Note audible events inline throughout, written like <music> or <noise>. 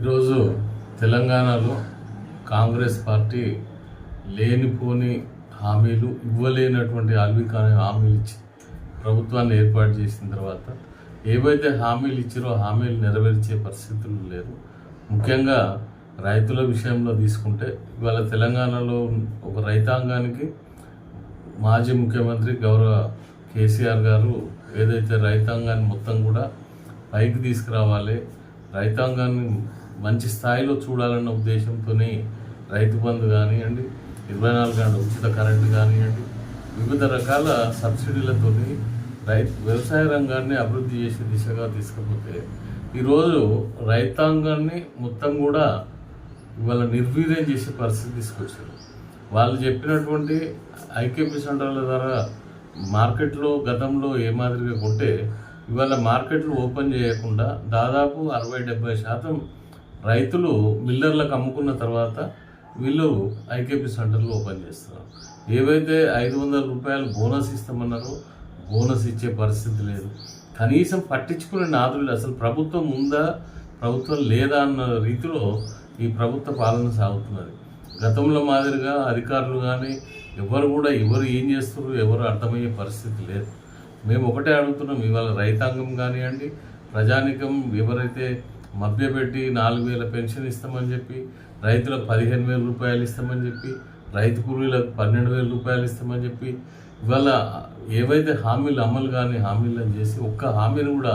ఈరోజు తెలంగాణలో కాంగ్రెస్ పార్టీ లేనిపోని హామీలు ఇవ్వలేనటువంటి ఆల్వికాని హామీలు ఇచ్చి ప్రభుత్వాన్ని ఏర్పాటు చేసిన తర్వాత ఏవైతే హామీలు ఇచ్చారో హామీలు నెరవేర్చే పరిస్థితులు లేదు ముఖ్యంగా రైతుల విషయంలో తీసుకుంటే ఇవాళ తెలంగాణలో ఒక రైతాంగానికి మాజీ ముఖ్యమంత్రి గౌరవ కేసీఆర్ గారు ఏదైతే రైతాంగాన్ని మొత్తం కూడా పైకి తీసుకురావాలి రైతాంగాన్ని మంచి స్థాయిలో చూడాలన్న ఉద్దేశంతోనే రైతు బంధు కానివ్వండి ఇరవై నాలుగు గంటల ఉచిత కరెంటు కానివ్వండి వివిధ రకాల సబ్సిడీలతో రైతు వ్యవసాయ రంగాన్ని అభివృద్ధి చేసే దిశగా తీసుకపోతే ఈరోజు రైతాంగాన్ని మొత్తం కూడా ఇవాళ నిర్వీర్యం చేసే పరిస్థితి తీసుకొచ్చారు. వాళ్ళు చెప్పినటువంటి ఐకేపీ సెంటర్ల ద్వారా మార్కెట్లో గతంలో ఏ మాదిరిగా కొంటే ఇవాళ మార్కెట్లు ఓపెన్ చేయకుండా దాదాపు అరవై డెబ్బై శాతం రైతులు మిల్లర్లకు అమ్ముకున్న తర్వాత వీళ్ళు ఐకేపీ సెంటర్లు ఓపెన్ చేస్తున్నారు. ఏవైతే ఐదు వందల రూపాయలు బోనస్ ఇస్తామన్నారో బోనస్ ఇచ్చే పరిస్థితి లేదు. కనీసం పట్టించుకునే నాదులు అసలు ప్రభుత్వం ఉందా ప్రభుత్వం లేదా అన్న రీతిలో ఈ ప్రభుత్వ పాలన సాగుతున్నది. గతంలో మాదిరిగా అధికారులు కానీ ఎవరు కూడా ఎవరు ఏం చేస్తున్నారు ఎవరు అర్థమయ్యే పరిస్థితి లేదు. మేము ఒకటే అడుగుతున్నాం ఇవాళ రైతాంగం కానివ్వండి ప్రజానికం ఎవరైతే మభ్యపెట్టి నాలుగు వేల పెన్షన్ ఇస్తామని చెప్పి రైతులకు పదిహేను వేల రూపాయలు ఇస్తామని చెప్పి రైతు కూలీలకు పన్నెండు వేల రూపాయలు ఇస్తామని చెప్పి ఇవాళ ఏవైతే హామీలు అమలు కానీ హామీలను చేసి ఒక్క హామీని కూడా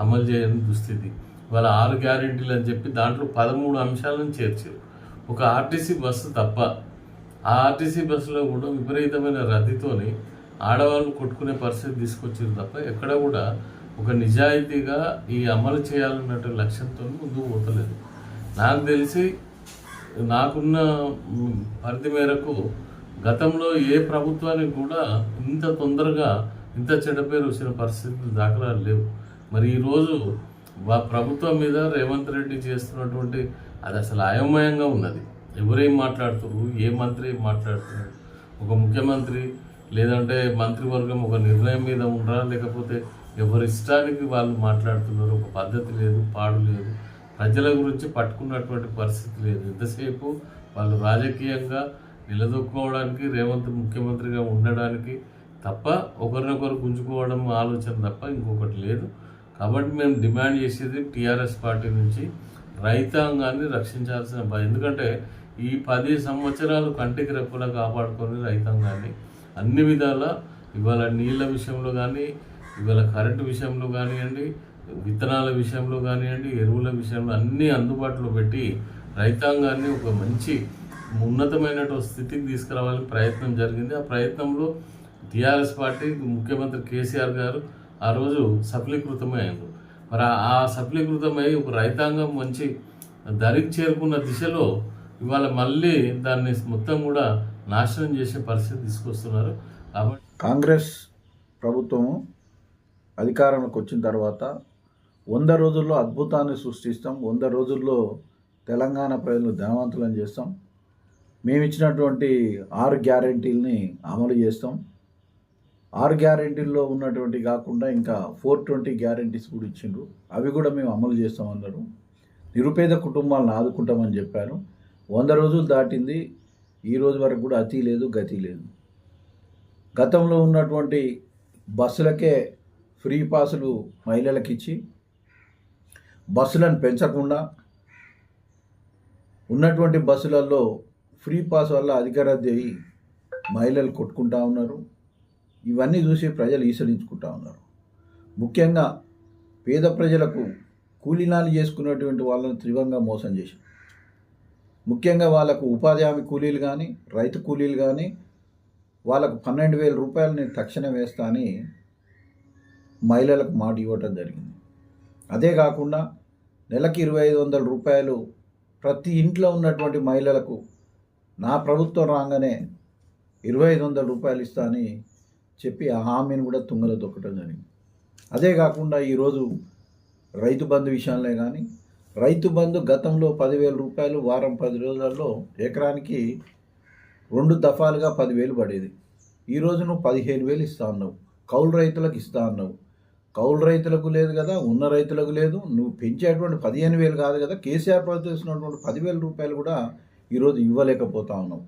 అమలు చేయని దుస్థితి. ఇవాళ ఆరు గ్యారెంటీలు అని చెప్పి దాంట్లో పదమూడు అంశాలను చేర్చారు. ఒక ఆర్టీసీ బస్సు తప్ప ఆ ఆర్టీసీ బస్సులో కూడా విపరీతమైన రద్దీతోని ఆడవాళ్ళు కొట్టుకునే పరిస్థితి తీసుకొచ్చారు తప్ప ఎక్కడ కూడా ఒక నిజాయితీగా ఈ అమలు చేయాలన్నట్టు లక్ష్యంతో ముందుకు పోతలేదు. నాకు తెలిసి నాకున్న పరిధి మేరకు గతంలో ఏ ప్రభుత్వానికి కూడా ఇంత తొందరగా ఇంత చెడ్డ పేరు వచ్చిన పరిస్థితులు దాఖలాలు లేవు. మరి ఈరోజు ప్రభుత్వం మీద రేవంత్ రెడ్డి చేస్తున్నటువంటి అది అసలు అయోమయంగా ఉన్నది. ఎవరేం మాట్లాడుతున్నారు ఏ మంత్రి ఏం మాట్లాడుతున్నారు ఒక ముఖ్యమంత్రి లేదంటే మంత్రివర్గం ఒక నిర్ణయం మీద ఉండరా? లేకపోతే ఎవరి ఇష్టానికి వాళ్ళు మాట్లాడుతున్నారు ఒక పద్ధతి లేదు పాడు లేదు. ప్రజల గురించి పట్టుకున్నటువంటి పరిస్థితి లేదు. ఎంతసేపు వాళ్ళు రాజకీయంగా నిలదొక్కుకోవడానికి రేవంత్ ముఖ్యమంత్రిగా ఉండడానికి తప్ప ఒకరినొకరు గుంజుకోవడం ఆలోచన తప్ప ఇంకొకటి లేదు. కాబట్టి మేము డిమాండ్ చేసేది టీఆర్ఎస్ పార్టీ నుంచి రైతాంగాన్ని రక్షించాల్సిన ఎందుకంటే ఈ పది సంవత్సరాలు కంటికి రెప్పలా కాపాడుకొని రైతాంగాన్ని అన్ని విధాల ఇవాళ నీళ్ళ విషయంలో కానీ ఇవాళ కరెంటు విషయంలో కానివ్వండి విత్తనాల విషయంలో కానివ్వండి ఎరువుల విషయంలో అన్నీ అందుబాటులో పెట్టి రైతాంగాన్ని ఒక మంచి ఉన్నతమైనటువంటి స్థితికి తీసుకురావాలని ప్రయత్నం జరిగింది. ఆ ప్రయత్నంలో టీఆర్ఎస్ పార్టీ ముఖ్యమంత్రి కేసీఆర్ గారు ఆ రోజు సఫలీకృతమయ్యారు మరి ఆ- సఫలీకృతమై ఒక రైతాంగం మంచి దరికి చేరుకున్న దిశలో ఇవాళ మళ్ళీ దాన్ని మొత్తం కూడా నాశనం చేసే పరిస్థితి తీసుకొస్తున్నారు. కాబట్టి కాంగ్రెస్ ప్రభుత్వము అధికారంలోకి వచ్చిన తర్వాత వంద రోజుల్లో అద్భుతాన్ని సృష్టిస్తాం వంద రోజుల్లో తెలంగాణ ప్రజలను ధనవంతులను చేస్తాం. మేము ఇచ్చినటువంటి ఆరు గ్యారంటీల్ని అమలు చేస్తాం. ఆరు గ్యారంటీల్లో ఉన్నటువంటి కాకుండా ఇంకా ఫోర్ ట్వంటీ గ్యారంటీస్ కూడా ఇచ్చిండ్రు. అవి కూడా మేము అమలు చేస్తామన్నారు నిరుపేద కుటుంబాలను ఆదుకుంటామని చెప్పారు. వంద రోజులు దాటింది. ఈ రోజు వరకు కూడా అతి లేదు గతి లేదు. గతంలో ఉన్నటువంటి బస్సులకే ఫ్రీ పాసులు మహిళలకు ఇచ్చి బస్సులను పెంచకుండా ఉన్నటువంటి బస్సులలో ఫ్రీ పాస్ వల్ల అధిక రద్దీ అయ్యి మహిళలు కొట్టుకుంటా ఉన్నారు. ఇవన్నీ చూసి ప్రజలు ఈసడించుకుంటా ఉన్నారు. ముఖ్యంగా పేద ప్రజలకు కూలీనాలు చేసుకున్నటువంటి వాళ్ళని తీవ్రంగా మోసం చేశారు. ముఖ్యంగా వాళ్ళకు ఉపాధి హామీ కూలీలు కానీ రైతు కూలీలు కానీ వాళ్ళకు పన్నెండు వేల రూపాయలని తక్షణం వేస్తా అని మహిళలకు మాట ఇవ్వటం జరిగింది. అదే కాకుండా నెలకి ఇరవై ఐదు వందల రూపాయలు ప్రతి ఇంట్లో ఉన్నటువంటి మహిళలకు నా ప్రభుత్వం రాగానే ఇరవై ఐదు వందల రూపాయలు ఇస్తా అని చెప్పి ఆ హామీని కూడా తుంగలో తొక్కటం జరిగింది. అదే కాకుండా ఈరోజు రైతు బంధు విషయంలో కానీ రైతు బంధు గతంలో పదివేల రూపాయలు వారం పది రోజులలో ఎకరానికి రెండు దఫాలుగా పదివేలు పడేది. ఈరోజు నువ్వు పదిహేను వేలు ఇస్తా అన్నావు. కౌలు రైతులకు ఇస్తా అన్నావు. కౌలు రైతులకు లేదు కదా ఉన్న రైతులకు లేదు. నువ్వు పెంచేటువంటి పదిహేను వేలు కాదు కదా కేసీఆర్ ప్రవేశిస్తున్నటువంటి పదివేల రూపాయలు కూడా ఈరోజు ఇవ్వలేకపోతా ఉన్నాం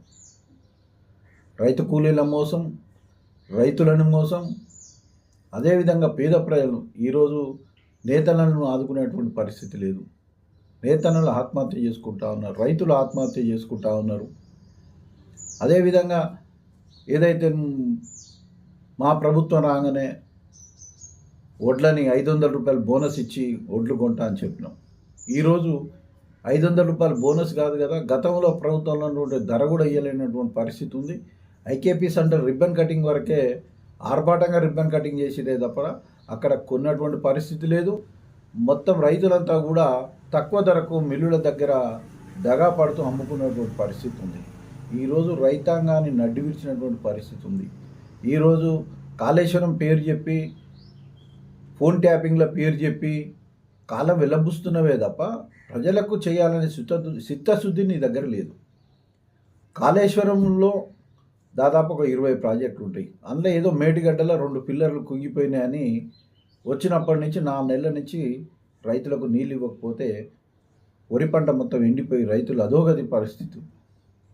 రైతు కూలీల మోసం రైతులను మోసం. అదేవిధంగా పేద ప్రజలు ఈరోజు నేతలను ఆదుకునేటువంటి పరిస్థితి లేదు. నేతలను ఆత్మహత్య చేసుకుంటా ఉన్నారు రైతులు ఆత్మహత్య చేసుకుంటా ఉన్నారు. అదేవిధంగా ఏదైతే మా ప్రభుత్వం రాగానే వడ్లని ఐదు వందల రూపాయలు బోనస్ ఇచ్చి వడ్లు కొంటా అని చెప్పినాం. ఈరోజు ఐదు వందల రూపాయలు బోనస్ కాదు కదా గతంలో ప్రభుత్వంలో ఉన్నటువంటి ధర కూడా ఇవ్వలేనటువంటి పరిస్థితి ఉంది. ఐకేపీ సెంటర్ రిబ్బన్ కటింగ్ వరకే ఆర్భాటంగా రిబ్బన్ కటింగ్ చేసేదే తప్ప అక్కడ కొన్నటువంటి పరిస్థితి లేదు. మొత్తం రైతులంతా కూడా తక్కువ ధరకు మిల్లుల దగ్గర దగా పడుతూ అమ్ముకున్నటువంటి పరిస్థితి ఉంది. ఈరోజు రైతాంగాన్ని నడ్డివిరిచినటువంటి పరిస్థితి ఉంది. ఈరోజు కాళేశ్వరం పేరు చెప్పి ఫోన్ ట్యాపింగ్ల పేరు చెప్పి కాలం వెల్లబుస్తున్నవే తప్ప ప్రజలకు చేయాలనే చిత్త చిత్తశుద్ధి నీ దగ్గర లేదు. కాళేశ్వరంలో దాదాపు ఒక ఇరవై ప్రాజెక్టులు ఉంటాయి. అందులో ఏదో మేటిగడ్డలో రెండు పిల్లర్లు కుంగిపోయినాయని వచ్చినప్పటి నుంచి నాలుగు నెలల నుంచి రైతులకు నీళ్ళు ఇవ్వకపోతే వరి పంట మొత్తం ఎండిపోయి రైతులు అధోగతి పరిస్థితి.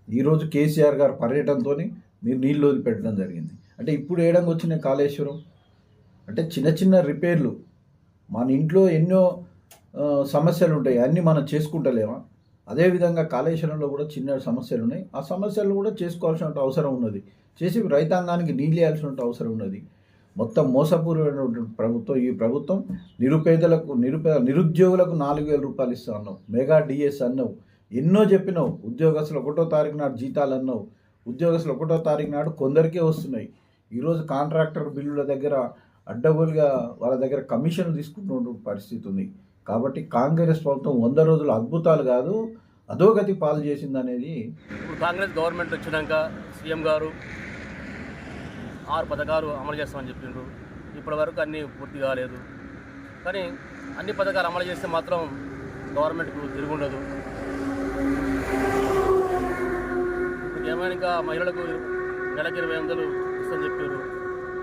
ఈరోజు కేసీఆర్ గారు పర్యటనతో మీరు నీళ్ళు వదిలిపెట్టడం జరిగింది. అంటే ఇప్పుడు ఏడంగా వచ్చిన కాళేశ్వరం? అంటే చిన్న చిన్న రిపేర్లు. మన ఇంట్లో ఎన్నో సమస్యలు ఉంటాయి అన్నీ మనం చేసుకుంటలేమా? అదేవిధంగా కాళేశ్వరంలో కూడా చిన్న సమస్యలు ఉన్నాయి ఆ సమస్యలు కూడా చేసుకోవాల్సిన అవసరం ఉన్నది. చేసి రైతాంగానికి నీళ్ళు వేయాల్సిన అవసరం ఉన్నది. మొత్తం మోసపూర్వమైనటువంటి ప్రభుత్వం ఈ ప్రభుత్వం నిరుపేదలకు నిరుపేద నిరుద్యోగులకు నాలుగు వేల రూపాయలు ఇస్తా అన్నావు. మెగా డిఎస్ అన్నావు. ఎన్నో చెప్పినావు. ఉద్యోగస్తులు ఒకటో తారీఖు నాడు జీతాలు అన్నావు. ఉద్యోగస్తులు ఒకటో తారీఖు నాడు కొందరికే వస్తున్నాయి. ఈరోజు కాంట్రాక్టర్ బిల్లుల దగ్గర అడ్డగోలుగా వాళ్ళ దగ్గర కమిషన్ తీసుకుంటున్న పరిస్థితి ఉంది. కాబట్టి కాంగ్రెస్ ప్రభుత్వం వంద రోజులు అద్భుతాలు కాదు అధోగతి పాలు చేసింది అనేది ఇప్పుడు కాంగ్రెస్ గవర్నమెంట్ వచ్చినాక సీఎం గారు ఆరు పథకాలు అమలు చేస్తామని చెప్పిండ్రు. ఇప్పటి వరకు అన్నీ పూర్తి కాలేదు. కానీ అన్ని పథకాలు అమలు చేస్తే మాత్రం గవర్నమెంట్కు తిరుగుండదు ఏమైనా ఇంకా మహిళలకు నెలకి ఇరవై వందలు ఇస్తామని చెప్పారు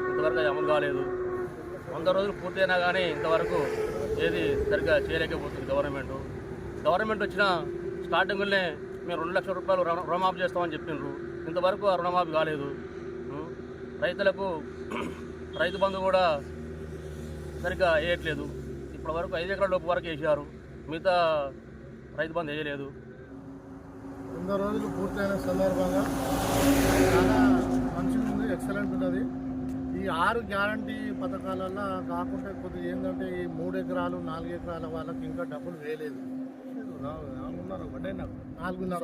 ఇంతవరకు అది అమలు కాలేదు. వంద రోజులు పూర్తయినా కానీ ఇంతవరకు ఏది సరిగ్గా చేయలేకపోతుంది గవర్నమెంట్. గవర్నమెంట్ వచ్చిన స్టార్టింగ్లోనే మేము రెండు లక్షల రూపాయలు రుణ- రుణమాఫీ చేస్తామని చెప్పిండ్రు ఇంతవరకు ఆ రుణమాఫీ కాలేదు. రైతులకు <clears throat> రైతు బంధు కూడా సరిగ్గా వేయట్లేదు. ఇప్పటి వరకు ఐదు ఎకరాల లోపు వరకు వేసారు మిగతా రైతు బంధు వేయలేదు. వంద రోజులు పూర్తయిన సందర్భంగా చాలా మంచిగా ఉంది ఎక్సలెంట్ ఉన్నది ఈ ఆరు గ్యారంటీ పథకాలల్లో కాకుండా కొద్దిగా ఏంటంటే ఈ మూడు ఎకరాలు నాలుగు ఎకరాల వాళ్ళకి ఇంకా డబ్బులు వేయలేదు. నాలుగున్నర. నాలుగున్నర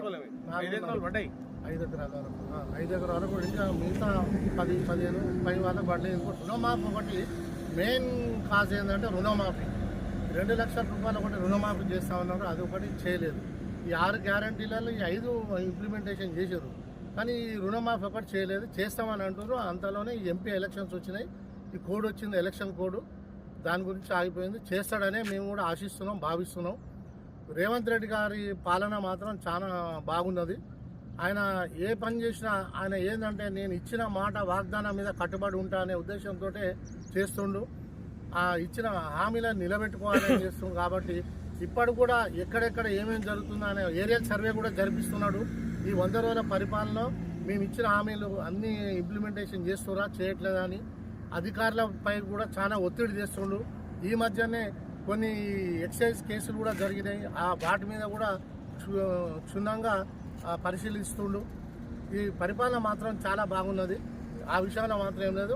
ఐదు ఎకరాల వరకు. ఐదు ఎకరాల వరకు ఇంకా మిగతా పది పదిహేను పై వాళ్ళకి పడలేదు రుణమాఫీ ఒకటి మెయిన్ కాజ్ ఏంటంటే రుణమాఫీ. రెండు లక్షల రూపాయలు ఒకటి రుణమాఫీ చేస్తా ఉన్నారు అది ఒకటి చేయలేదు. ఈ ఆరు గ్యారంటీలలో ఈ ఐదు ఇంప్లిమెంటేషన్ చేశారు. కానీ ఈ రుణమాఫీ ఒకటి చేయలేదు. చేస్తామని అంటారు అంతలోనే ఈ ఎంపీ ఎలక్షన్స్ వచ్చినాయి. ఈ కోడ్ వచ్చింది ఎలక్షన్ కోడ్. దాని గురించి ఆగిపోయింది. చేస్తాడనే మేము కూడా ఆశిస్తున్నాం భావిస్తున్నాం. రేవంత్ రెడ్డి గారి పాలన మాత్రం చాలా బాగున్నది. ఆయన ఏ పని చేసినా ఆయన ఏంటంటే నేను ఇచ్చిన మాట వాగ్దానం మీద కట్టుబడి ఉంటా అనే ఉద్దేశంతో చేస్తుండు. ఆ ఇచ్చిన హామీలను నిలబెట్టుకోవాలని <coughs> చేస్తుంది కాబట్టి ఇప్పుడు కూడా ఎక్కడెక్కడ ఏమేమి జరుగుతుందో అనే ఏరియల్ సర్వే కూడా జరిపిస్తున్నాడు. ఈ వంద రోజుల పరిపాలనలో మేము ఇచ్చిన హామీలు అన్ని ఇంప్లిమెంటేషన్ చేస్తురా చేయట్లేదా అని అధికారులపై కూడా చాలా ఒత్తిడి చేస్తుండ్రు. ఈ మధ్యనే కొన్ని ఎక్సైజ్ కేసులు కూడా జరిగినాయి. ఆ వాటి మీద కూడా క్షుణ్ణంగా పరిశీలిస్తుండ్రు. పరిశీలిస్తుండు ఈ పరిపాలన మాత్రం చాలా బాగున్నది. ఆ విషయంలో మాత్రం ఏం లేదు.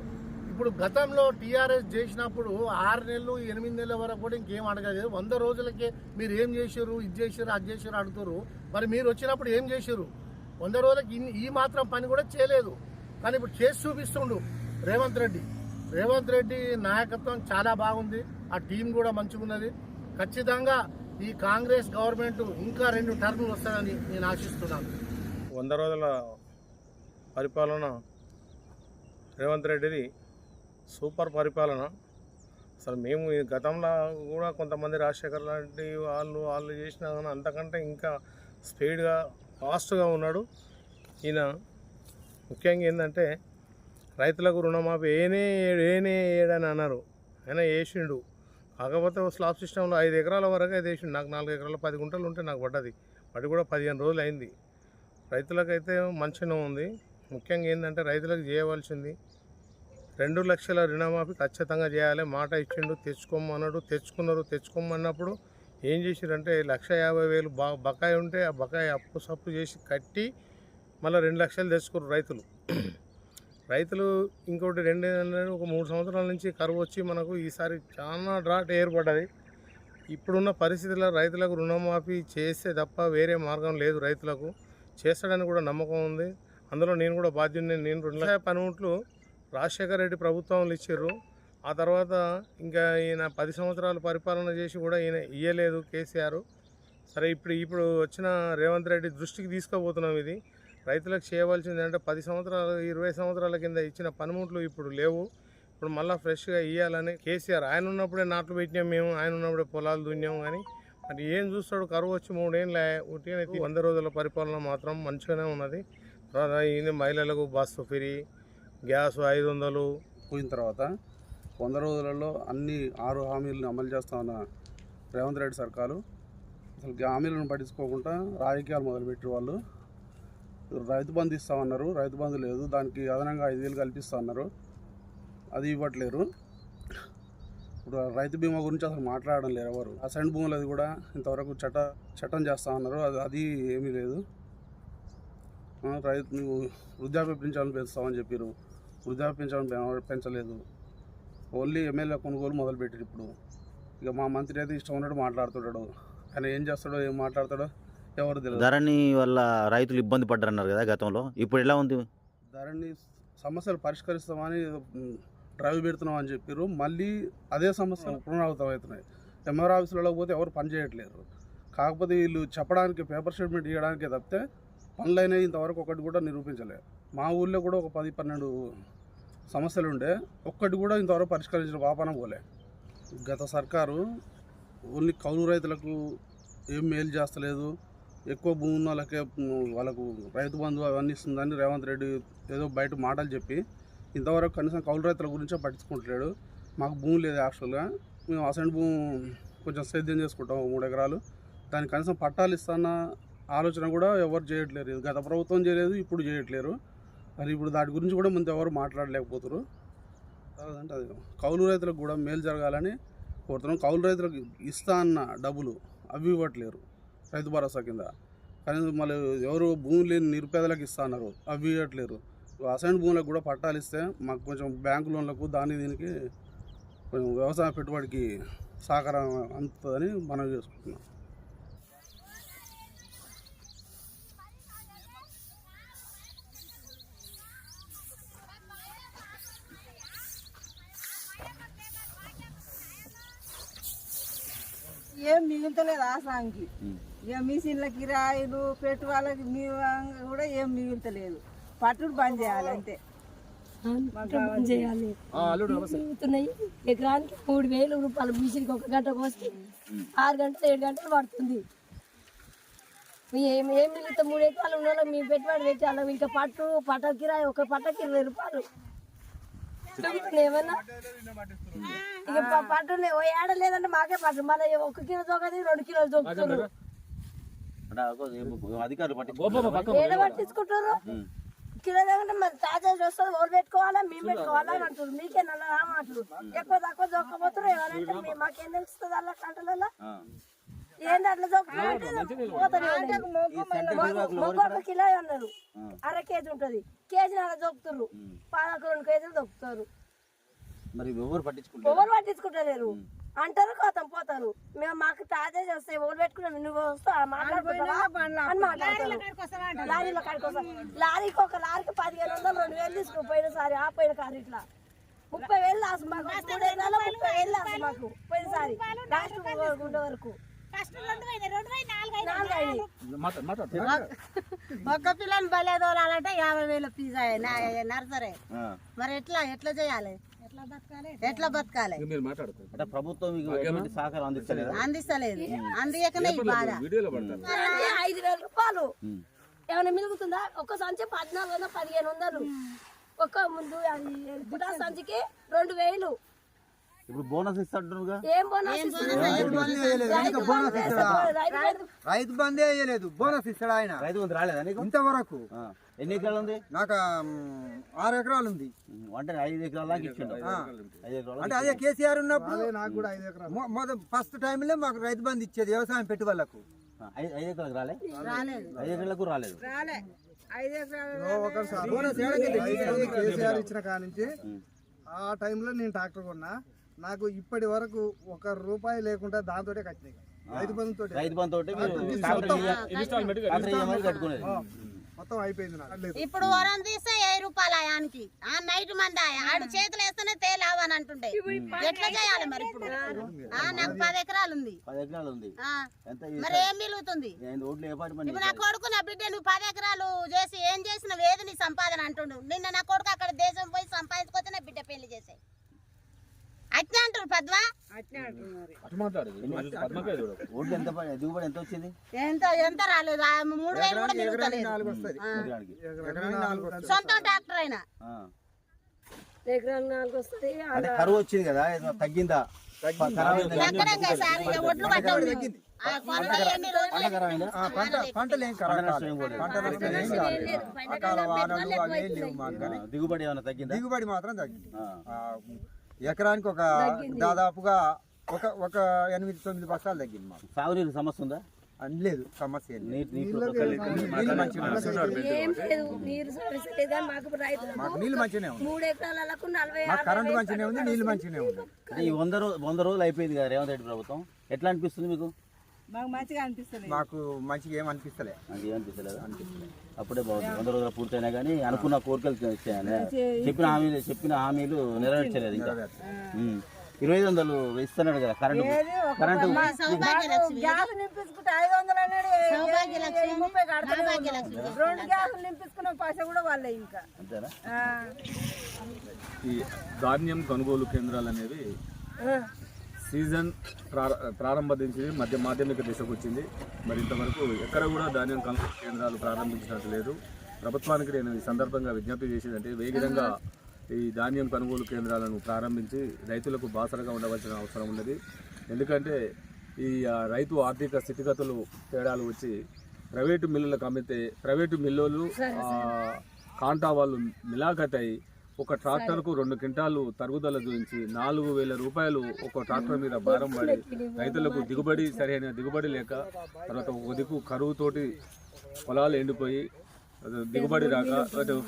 ఇప్పుడు గతంలో టీఆర్ఎస్ చేసినప్పుడు ఆరు నెలలు ఎనిమిది నెలల వరకు కూడా ఇంకేం అడగలేదు. వంద రోజులకే మీరు ఏం చేశారు ఇది చేశారు అది చేశారు అడుగుతారు మరి మీరు వచ్చినప్పుడు ఏం చేశారు వంద రోజులకి ఇన్ని- ఈ మాత్రం పని కూడా చేయలేదు. కానీ ఇప్పుడు చేసి చూపిస్తుండు రేవంత్ రెడ్డి. రేవంత్ రెడ్డి నాయకత్వం చాలా బాగుంది. ఆ టీం కూడా మంచిగున్నది. ఖచ్చితంగా ఈ కాంగ్రెస్ గవర్నమెంట్ ఇంకా రెండు టర్ములు వస్తుందని నేను ఆశిస్తున్నాను. వంద రోజుల పరిపాలన రేవంత్ రెడ్డిది. సూపర్ పరిపాలన. అసలు మేము ఈ గతంలో కూడా కొంతమంది రాజశేఖర్ లాంటి వాళ్ళు వాళ్ళు చేసినా కానీ అంతకంటే ఇంకా స్పీడ్గా ఫాస్ట్గా ఉన్నాడు. ఈయన ముఖ్యంగా ఏంటంటే రైతులకు రుణమాఫీ ఏనే ఏనే ఏడని అన్నారు. ఆయన వేసిండు కాకపోతే ఓ స్లాబ్ సిస్టంలో ఐదు ఎకరాల వరకు అయితే వేసిండు నాకు నాలుగు ఎకరాలు పది గుంటలు ఉంటే నాకు పడ్డది. పడి కూడా పదిహేను రోజులు అయింది. రైతులకైతే మంచిగా ఉంది. ముఖ్యంగా ఏంటంటే రైతులకు చేయవలసింది రెండు లక్షల రుణమాఫీ ఖచ్చితంగా చేయాలి. మాట ఇచ్చిండు తెచ్చుకోమన్నాడు తెచ్చుకున్నారు తెచ్చుకోమన్నప్పుడు ఏం చేసిరంటే లక్ష యాభై వేలు బా బకాయి ఉంటే ఆ బకాయి అప్పు సప్పు చేసి కట్టి మళ్ళీ రెండు లక్షలు తెచ్చుకోరు రైతులు. <clears throat> రైతులు ఇంకోటి రెండు ఏంటంటే ఒక మూడు సంవత్సరాల నుంచి కరువు వచ్చి మనకు ఈసారి చాలా డ్రాట్ ఏర్పడ్డది. ఇప్పుడున్న పరిస్థితుల్లో రైతులకు రుణమాఫీ చేస్తే తప్ప వేరే మార్గం లేదు రైతులకు. చేస్తాడని కూడా నమ్మకం ఉంది. అందులో నేను కూడా బాధ్యుని నేను రెండు లక్షల పనిముట్లు రాజశేఖర రెడ్డి ప్రభుత్వంలో ఇచ్చారు ఆ తర్వాత ఇంకా ఈయన పది సంవత్సరాలు పరిపాలన చేసి కూడా ఈయన ఇయ్యలేదు కేసీఆర్. సరే ఇప్పుడు ఇప్పుడు వచ్చిన రేవంత్ రెడ్డి దృష్టికి తీసుకోబోతున్నాం ఇది. రైతులకు చేయవలసింది అంటే పది సంవత్సరాలు ఇరవై సంవత్సరాల కింద ఇచ్చిన పనిముట్లు ఇప్పుడు లేవు. ఇప్పుడు మళ్ళీ ఫ్రెష్గా ఇవ్వాలని కేసీఆర్. ఆయన ఉన్నప్పుడే నాట్లు పెట్టినాం మేము ఆయన ఉన్నప్పుడే పొలాలు దున్నాం కానీ మరి ఏం చూస్తాడు? కరువు వచ్చి మూడేళ్ళ ఉట్టిన వంద రోజుల పరిపాలన మాత్రం మంచిగానే ఉన్నది. తర్వాత ఈయన మహిళలకు బస్సు ఫ్రీ గ్యాస్ ఐదు వందలు. పోయిన తర్వాత వంద రోజులలో అన్ని ఆరు హామీలను అమలు చేస్తా ఉన్న రేవంత్ రెడ్డి సర్కారు. అసలు హామీలను పట్టించుకోకుండా రాజకీయాలు మొదలుపెట్టి వాళ్ళు. రైతు బంధు ఇస్తామన్నారు. రైతు బంధు లేదు. దానికి అదనంగా ఐదు వేలు కల్పిస్తా అన్నారు. అది ఇవ్వట్లేరు. ఇప్పుడు రైతు బీమా గురించి అసలు మాట్లాడడం లేరు ఎవరు. అసైన్ అది కూడా ఇంతవరకు చట్ట చట్టం చేస్తా ఉన్నారు అది అది ఏమీ లేదు. రైతు నువ్వు వృద్ధాప్య పెంచాలని పెంచుతామని చెప్పారు వృద్ధాప్య పెంచాలని పెంచలేదు. ఓన్లీ ఎమ్మెల్యే కొనుగోలు మొదలుపెట్టారు ఇప్పుడు. ఇక మా మంత్రి అయితే ఇష్టం ఉన్నట్టు మాట్లాడుతున్నాడు ఆయన ఏం చేస్తాడో ఏం మాట్లాడతాడో ఎవరు తెలియదు ధరణి వల్ల రైతులు ఇబ్బంది పడ్డారన్నారు కదా గతంలో. ఇప్పుడు ఎలా ఉంది? ధరణి సమస్యలు పరిష్కరిస్తామని డ్రైవ్ పెడుతున్నాం అని చెప్పారు మళ్ళీ అదే సమస్య పునరావృతం అవుతున్నాయి. ఎంఆర్ ఆఫీసులలో పోతే ఎవరు పని చేయట్లేరు. కాకపోతే వీళ్ళు చెప్పడానికి పేపర్ స్టేట్మెంట్ ఇవ్వడానికే తప్పితే పనులైనా ఇంతవరకు ఒకటి కూడా నిరూపించలేదు మా ఊళ్ళో కూడా ఒక పది పన్నెండు సమస్యలు ఉండే ఒక్కటి కూడా ఇంతవరకు పరిష్కరించిన పాపన పోలే. గత సర్కారు ఓన్లీ కౌలు రైతులకు ఏం మేలు చేస్తలేదు ఎక్కువ భూమి ఉన్న వాళ్ళకే వాళ్ళకు రైతు బంధు అవన్నీ ఇస్తుందని రేవంత్ రెడ్డి ఏదో బయట మాటలు చెప్పి ఇంతవరకు కనీసం కౌలు రైతుల గురించే పట్టించుకుంటలేడు. మాకు భూమి లేదు యాక్చువల్గా. మేము అసెంట్ భూమి కొంచెం సేద్యం చేసుకుంటాం మూడు ఎకరాలు. దానికి కనీసం పట్టాలు ఇస్తాన్న ఆలోచన కూడా ఎవరు చేయట్లేరు. గత ప్రభుత్వం చేయలేదు ఇప్పుడు చేయట్లేరు. మరి ఇప్పుడు దాటి గురించి కూడా ముందు ఎవరు మాట్లాడలేకపోతారు. అంటే అది కౌలు రైతులకు కూడా మేలు జరగాలని కోరుతున్నాం. కౌలు రైతులకు ఇస్తా అన్న డబ్బులు అవి ఇవ్వట్లేరు రైతు భరోసా కింద. కానీ మళ్ళీ ఎవరు భూమి లేని నిరుపేదలకు ఇస్తా అన్నారు అవి ఇవ్వట్లేరు. అసైన్ భూములకు కూడా పట్టాలు ఇస్తే మాకు కొంచెం బ్యాంకు లోన్లకు దాని దీనికి కొంచెం వ్యవసాయ పెట్టుబడికి సహకారం అందుతుందని మనం చేసుకుంటున్నాం. ఏం మిగులుతలేదు ఆసాంకి ఇక మిషన్ల కిరాయిలు పెట్టువాళ్ళకి మీ కూడా ఏం మిగులుతలేదు. పట్టుడు బంద్ చేయాలి అంతే. పని చేయాలి. మిగులుతున్నాయి? ఎకరానికి మూడు వేలు రూపాయలు. మిషన్కి ఒక గంట కోస్తే ఆరు గంటలు ఏడు గంటలు పడుతుంది. మీ ఏం ఏం మిగులుతా మూడు ఎకరాలు ఉన్న వాళ్ళకి మేము పెట్టుబడి పెట్టాలి. ఇంకా పట్టు పట్ట కిరాయి ఒక పట్టకి ఇరవై రూపాయలు. ఇక ప- పట్టు లే- ఓ ఏడ లేదంటే మాకే పట్టు. మళ్ళీ ఒక కిలో దొక్కది రెండు కిలోలు దొక్కుతున్నారు అధికారులు పట్టించుకుంటారు కిలో దగ్గర మరి తాజా వస్తుంది వాళ్ళు పెట్టుకోవాలా? మేము పెట్టుకోవాలా అని అంటారు మీకే నల్ల అంటారు ఎక్కువ తక్కువ దొక్కపోతారు ఏమనంటే మీ- మాకేం తెలుస్తుంది అలా కంటలలో? ఏంది అట్లా ఒక కిలో అన్నారు. అర కేజీ ఉంటది. కేజీ అలా దొక్కుతారు పాలకు రెండు కేజీలు దొక్కుతారు మరి ఎవరు పట్టించుకుంటారు? ఎవరు పట్టించుకుంటలేరు. అంటారు కోతం పోతారు. మేము మాకు తాజా చేస్తే ఎవరు పెట్టుకున్నాం నువ్వు వస్తా మాట్లాడుకుంటావా? లారీలో కాడికి వస్తా లారీకి ఒక లారీకి పదిహేను వందలు రెండు వేలు తీసుకుని పోయినసారి ఆ పోయిన కారు ఇట్లా. ముప్పై వేలు లాస్ మాకు. ముప్పై వేలు లాస్ మాకు. పోయినసారి లాస్ట్ ఉండే వరకు. ఒక్క పిల్లని బలే తోలాలంటే యాభై వేల ఫీజు నర్సరీ. మరి ఎట్లా ఎట్లా చేయాలి? ఎట్లా బతకాలి? అంటే ప్రభుత్వం సహకారం అందిస్తలేదా. అందిస్తలేదు అందియకనే ఈ బాధ. అలాగే ఐదు వేల రూపాయలు. ఏమైనా మిలుగుతుందా ఒక్క సంచి పద్నాలుగు వందలు పదిహేను వందలు. ఒక్క ముందు సంచికి రెండు వేలు. ఇప్పుడు బోనస్ ఇస్తాడుగా ఏం బోనస్ ఇస్తున్నారు? రైతు బందే వేయలేదు. బోనస్ ఇస్తాడు? ఆయన? రైతు బంధు రాలేదా నీకు? ఇంతవరకు. ఎన్ని ఎకరాలు ఉంది? నాకు ఆరు ఎకరాలు ఉంది. అంటే ఐదు ఎకరాల దాకా ఇచ్చిండు. ఆ. ఐదు ఎకరాల అంటే అదే కేసీఆర్ ఉన్నప్పుడు నాకు కూడా ఐదు ఎకరాలు. మొదటి ఫస్ట్ టైంలో మాకు రైతు బంధు ఇచ్చేది వ్యవసాయం పెట్టుబడులకు. ఐదు ఐదు ఎకరాలకు రాలే? రాలేదు. ఐదు ఎకరాలకు రాలేదు. రాలే. ఐదు ఎకరాలు ఒకసారి కేసీఆర్ ఇచ్చిన కాడ నుంచి. ఆ టైంలో నేను ట్రాక్టర్ కొన్నా. నాకు ఇప్పటి వరకు ఒక రూపాయి లేకుండా దాంతో కట్టినాయి. రైతు బంధుతో రైతు బంధు మొత్తం అయిపోయింది ఇప్పుడు వరం తీస్తే ఏ రూపాయలు ఆయనకి. ఆ నైట్ మంది ఆడు చేతులు వేస్తేనే తేలావని అంటుండే. ఎట్లా చేయాలి మరి ఇప్పుడు? ఆ నాకు పది ఎకరాలు ఉంది పది ఎకరాలు ఉంది ఆ, ఎంత మరి ఏం పని ఇప్పుడు నా కొడుకు నా బిడ్డ నువ్వు పది ఎకరాలు చేసి ఏం చేసిన ఏది నీ సంపాదన అంటుండు. నిన్న నా కొడుకు అక్కడ దేశం పోయి సంపాదించుకొస్తే నా బిడ్డ పెళ్ళి చేసే అంటారు పద్మా? ఎంత దిగుబడి ఎంత వచ్చింది? ఎంత ఎంత రాలేదు? మూడు వేలు కూడా సొంత ట్రాక్టర్ అయినా. ఎకరాలు నాలుగు కరువు వచ్చింది కదా ఏదో తగ్గిందా? దిగుబడి ఏమైనా తగ్గిందా? దిగుబడి మాత్రం తగ్గింది. ఎకరానికి ఒక దాదాపుగా ఒక ఒక ఎనిమిది తొమ్మిది బస్తాలు తగ్గింది మాకు. సాగునీరు సమస్య ఉందా? అని లేదు సమస్య నీళ్ళు మంచిగానే ఉంది కరెంటు మంచిగానే ఉంది నీళ్ళు మంచిగానే ఉంది. ఈ వంద రోజు వంద రోజులు అయిపోయింది కదా రేవంత్ రెడ్డి ప్రభుత్వం. ఎట్లా అనిపిస్తుంది మీకు? మాకు మంచిగా అనిపిస్తుంది మాకు మంచిగా ఏం అనిపిస్తలే. నాకు ఏమనిపిస్తలేదు అప్పుడే బాగుంది. వంద రోజులు పూర్తయినా కానీ అనుకున్న కోరికలు చేయాలి చెప్పిన హామీలు చెప్పిన హామీలు నెరవేర్చలేదు ఇంకా. ఇరవై ఐదు వందలు ఇస్తున్నాడు కదా current current Saubhagya Lakshmi gas నింపించుకుంటే ఐదు వందలు అన్నాడు ఏ- సౌభాగ్య ఏ- లక్ష్మి. ముప్పై కడతలే సౌభాగ్య ఉన్నాం. లక్ష్మి. రెండు గ్యాసులు నింపించుకున్న పైసా కూడా వాళ్ళే ఇంకా. అంతేనా? ఆ. ఈ ధాన్యం కొనుగోలు కేంద్రాలు అనేవి సీజన్ ప్రార ప్రారంభ నుంచి మధ్య మాధ్యమిక దిశకు వచ్చింది మరి ఇంతవరకు ఎక్కడ కూడా ధాన్యం కొనుగోలు కేంద్రాలు ప్రారంభించినట్టు లేదు ప్రభుత్వానికి నేను ఈ సందర్భంగా విజ్ఞప్తి చేసేదంటే వేగంగా ఈ ధాన్యం కొనుగోలు కేంద్రాలను ప్రారంభించి రైతులకు బాసరగా ఉండవలసిన అవసరం ఉన్నది. ఎందుకంటే ఈ రైతు ఆర్థిక స్థితిగతులు తేడాలు వచ్చి ప్రైవేటు మిల్లులకు అమ్మితే ప్రైవేటు మిల్లులు కాంటా వాళ్ళు మిలాఖత్ అయి ఒక ట్రాక్టర్కు రెండు క్వింటాలు తరుగుదల చూపించి నాలుగు వేల రూపాయలు ఒక ట్రాక్టర్ మీద భారం పడి రైతులకు దిగుబడి సరైన దిగుబడి లేక తర్వాత ఒక దిక్కు కరువుతోటి పొలాలు ఎండిపోయి దిగుబడి రాక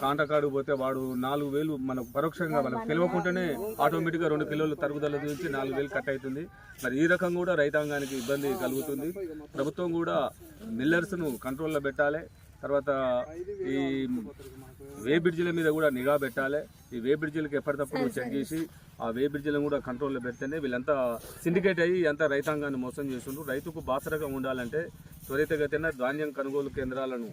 కాంటకాడు పోతే వాడు నాలుగు వేలు మనకు పరోక్షంగా మనకు తెలియకుండానే ఆటోమేటిక్గా రెండు కిలోలు తరుగుదల గురించి నాలుగు వేలు కట్ అవుతుంది. మరి ఈ రకం కూడా రైతాంగానికి ఇబ్బంది కలుగుతుంది. ప్రభుత్వం కూడా మిల్లర్స్ను కంట్రోల్లో పెట్టాలి. తర్వాత ఈ వే బ్రిడ్జిల మీద కూడా నిఘా పెట్టాలి. ఈ వే బ్రిడ్జిలకు ఎప్పటికప్పుడు చెక్ చేసి ఆ వే బ్రిడ్జిలను కూడా కంట్రోల్లో పెడితేనే వీళ్ళంతా సిండికేట్ అయ్యి అంతా రైతాంగాన్ని మోసం చేస్తుండ్రు. రైతుకు బాసరగా ఉండాలంటే త్వరితగతిన ధాన్యం కొనుగోలు కేంద్రాలను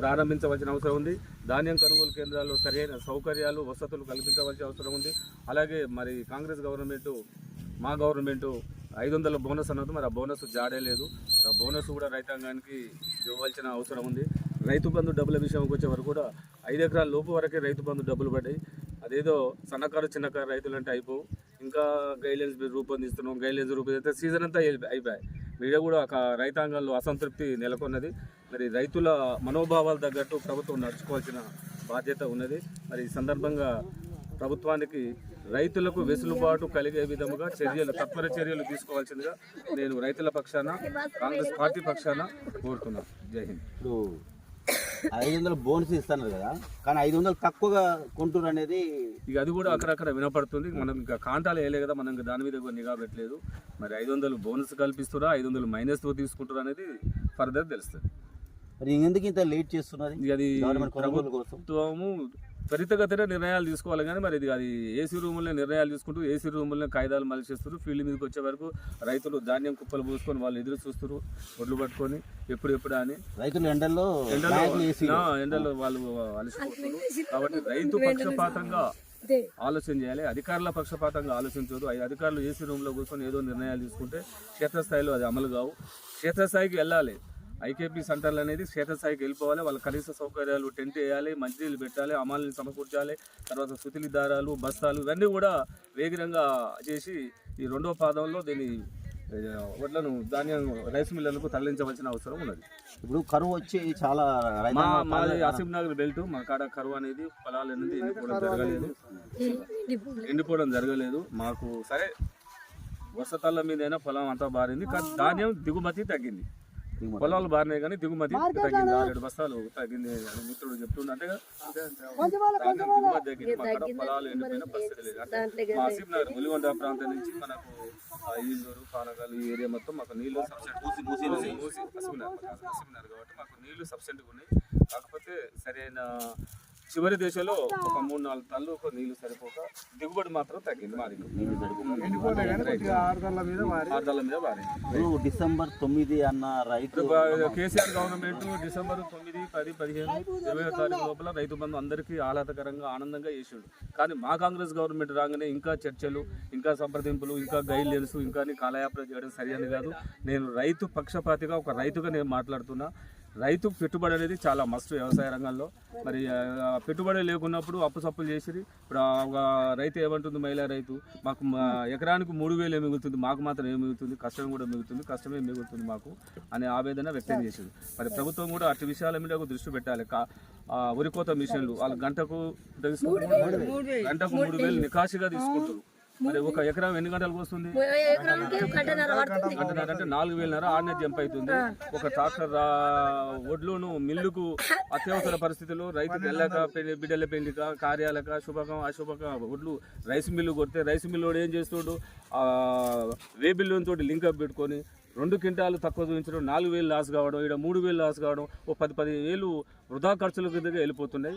ప్రారంభించవలసిన అవసరం ఉంది. ధాన్యం కొనుగోలు కేంద్రాల్లో సరైన సౌకర్యాలు వసతులు కల్పించవలసిన అవసరం ఉంది. అలాగే మరి కాంగ్రెస్ గవర్నమెంట్ మా గవర్నమెంట్ ఐదు వందల బోనస్ అన్నది మరి ఆ బోనస్ జాడే లేదు. ఆ బోనస్ కూడా రైతాంగానికి ఇవ్వవలసిన అవసరం ఉంది. రైతు బంధు డబ్బుల విషయంకి వచ్చే వరకు కూడా ఐదు ఎకరాల లోపు వరకే రైతు బంధు డబ్బులు పడ్డాయి. అదేదో సన్నకారు చిన్నకారు రైతులు అంటే అయిపోవు. ఇంకా గైడ్లైన్స్ రూపొందిస్తున్నాం గైడ్లైన్స్ రూపొందిస్తే సీజన్ అంతా అయిపోయాయి. మీద కూడా ఒక రైతాంగంలో అసంతృప్తి నెలకొన్నది. మరి రైతుల మనోభావాల తగ్గట్టు ప్రభుత్వం నడుచుకోవాల్సిన బాధ్యత ఉన్నది. మరి ఈ సందర్భంగా ప్రభుత్వానికి రైతులకు వెసులుబాటు కలిగే విధముగా చర్యలు తత్పర చర్యలు తీసుకోవాల్సిందిగా నేను రైతుల పక్షాన కాంగ్రెస్ పార్టీ పక్షాన కోరుతున్నాను. జై హింద్. ఐదు వందలు బోనస్ ఇస్తున్నారు కదా. కానీ ఐదు వందలు తక్కువగా కొంటూరు అనేది ఇక అది కూడా అక్కడక్కడ వినపడుతుంది. మనం ఇంకా కాంటాలు వేయలే కదా మనం దాని మీద కూడా నిఘా పెట్టలేదు. మరి ఐదు వందలు బోనస్ కల్పిస్తురా ఐదు వందలు మైనస్తో తీసుకుంటారా అనేది ఫర్దర్ తెలుస్తుంది. మరి ఎందుకు ఇంత లేట్ చేస్తున్నది ఇది అది ప్రభుత్వము త్వరితగతిన నిర్ణయాలు తీసుకోవాలి కానీ మరి ఇది అది ఏసీ రూముల్లో నిర్ణయాలు తీసుకుంటూ ఏసీ రూముల్లో కాగితాలు మలిచేస్తారు ఫీల్డ్ మీదకి వచ్చే వరకు రైతులు ధాన్యం కుప్పలు పోసుకొని వాళ్ళు ఎదురు చూస్తారు ఒడ్లు పట్టుకొని ఎప్పుడు ఎప్పుడు అని. రైతులు ఎండల్లో ఎండలో బ్యాగులు వేసి నా ఎండలో వాళ్ళు అలసిపోతారు కాబట్టి రైతు పక్షపాతంగా ఆలోచన చేయాలి. అధికారుల పక్షపాతంగా ఆలోచించదు అధికారులు ఏసీ రూమ్లో కూర్చొని ఏదో నిర్ణయాలు తీసుకుంటే క్షేత్రస్థాయిలో అది అమలు కావు. క్షేత్రస్థాయికి వెళ్ళాలి. ఐకేపీ సెంటర్లు అనేది క్షేత్రస్థాయికి వెళ్ళిపోవాలి. వాళ్ళ కనీస సౌకర్యాలు టెంట్ వేయాలి మంచినీళ్ళు పెట్టాలి అమాలని సమకూర్చాలి తర్వాత సుతిలి దారాలు బస్తాలు ఇవన్నీ కూడా వేగిరంగా చేసి ఈ రెండో పాదంలో దీన్ని ఏ, వడ్లను ధాన్యం రైస్ మిల్లర్లకు తరలించవలసిన అవసరం ఉన్నది. ఇప్పుడు కరువు వచ్చి చాలా మాది ఆసిఫ్ నగర్ బెల్ట్ మా కాడ కరువు అనేది పొలాలు అనేది ఎండిపోవడం జరగలేదు. ఎండిపోవడం జరగలేదు. మాకు సరే వర్షతాల మీదైనా పొలం అంతా బారింది కానీ ధాన్యం దిగుమతి తగ్గింది. పొలాలు బారినాయి కానీ దిగుమతి తగ్గింది. ఆరేడు బస్తాలు తగ్గింది అని మిత్రుడు చెప్తుండే. దిగుమతి తగ్గింది. పొలాలు ఎండిపోయిన పరిస్థితి లేదు. అంటే మా ఆసిఫ్ నగర్ ములిగొండ ప్రాంతం నుంచి మనకు ఆ ఈజూరు పానగల్ ఈ ఏరియా మొత్తం మాకు నీళ్ళు సబ్సిడీ మూసి మూసి కాబట్టి మాకు నీళ్ళు సబ్సిడీగా ఉన్నాయి కాకపోతే సరైన చివరి దశలో ఒక మూడు నాలుగు తల్లు ఒక నీళ్ళు సరిపోక దిగుబడి మాత్రం తగ్గింది. ఆరుదల మీద ఇప్పుడు డిసెంబర్ తొమ్మిది అన్న రైతు కేసీఆర్ గవర్నమెంట్ డిసెంబర్ తొమ్మిది పది పదిహేను ఇరవై తారీఖు లోపల రైతు బంధు అందరికీ ఆహ్లాదకరంగా ఆనందంగా చేసిండు. కానీ మా కాంగ్రెస్ గవర్నమెంట్ రాగానే ఇంకా చర్చలు ఇంకా సంప్రదింపులు ఇంకా గైడ్లైన్స్ ఇంకా కాలయాపన చేయడం సరియని కాదు. నేను రైతు పక్షపాతిగా ఒక రైతుగా నేను మాట్లాడుతున్నా. రైతు పెట్టుబడి అనేది చాలా మస్ట్ వ్యవసాయ రంగంలో. మరి పెట్టుబడి లేకున్నప్పుడు అప్పు సప్పులు చేసిరి ఇప్పుడు ఒక రైతు ఏమంటుంది మహిళా రైతు మాకు ఎకరానికి మూడు వేలు మిగులుతుంది మాకు మాత్రం ఏం మిగులుతుంది కష్టం కూడా మిగులుతుంది కష్టమే మిగులుతుంది మాకు అనే ఆవేదన వ్యక్తం చేసింది మరి ప్రభుత్వం కూడా అటు విషయాల మీద ఒక దృష్టి పెట్టాలి. వరికోత మిషన్లు వాళ్ళు గంటకు? గంటకు మూడు వేలు నికాసిగా తీసుకుంటారు మరి ఒక ఎకరం ఎన్ని గంటలకు వస్తుంది? అంటే నాలుగు వేలన్నర ఆడనే జంప్ అవుతుంది. ఒక ట్రాక్టర్ ఒడ్లును మిల్లుకు అత్యవసర పరిస్థితుల్లో రైతుకు వెళ్ళక బిడ్డల పెళ్ళిక కార్యాలక శుభకం అశుభకం ఒడ్లు రైస్ మిల్లు కొడితే రైస్ మిల్లు ఏం చేస్తుండు? ఆ వేబిల్లు తోటి లింకప్ పెట్టుకొని రెండు క్వింటాలు తక్కువ చూపించడం నాలుగు వేలు లాస్ కావడం ఇక్కడ మూడు వేలు లాస్ కావడం ఓ పది పది వేలు వృధా ఖర్చుల కిందగా వెళ్ళిపోతున్నాయి.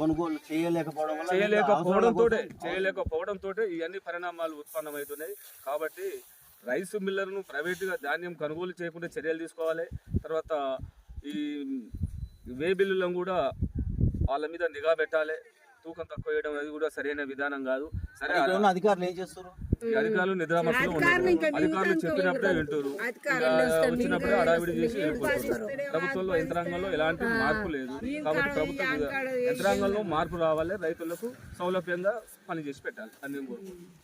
కొనుగోలు చేయలేకపోవడం చేయలేకపోవడంతో చేయలేకపోవడంతో ఇవన్నీ పరిణామాలు ఉత్పన్నమవుతున్నాయి. కాబట్టి రైస్ మిల్లర్ను ప్రైవేటుగా ధాన్యం కొనుగోలు చేయకుండా చర్యలు తీసుకోవాలి. తర్వాత ఈ వే బిల్లులను కూడా వాళ్ళ మీద నిఘా పెట్టాలి. తూకం తక్కువ వేయడం అది కూడా సరైన విధానం కాదు. సరే అధికారులు ఏం చేస్తారు అధికారులు నిద్రామస్తులు అధికారులు చెప్పినప్పుడే వింటారు వచ్చినప్పుడే హడావిడి చేసి వెళ్ళిపోతారు. ప్రభుత్వంలో యంత్రాంగంలో ఎలాంటి మార్పు లేదు. కాబట్టి ప్రభుత్వం యంత్రాంగంలో మార్పు రావాలి. రైతులకు సౌలభ్యంగా పనిచేసి పెట్టాలి. అని నేను కోరుకుంటున్నాను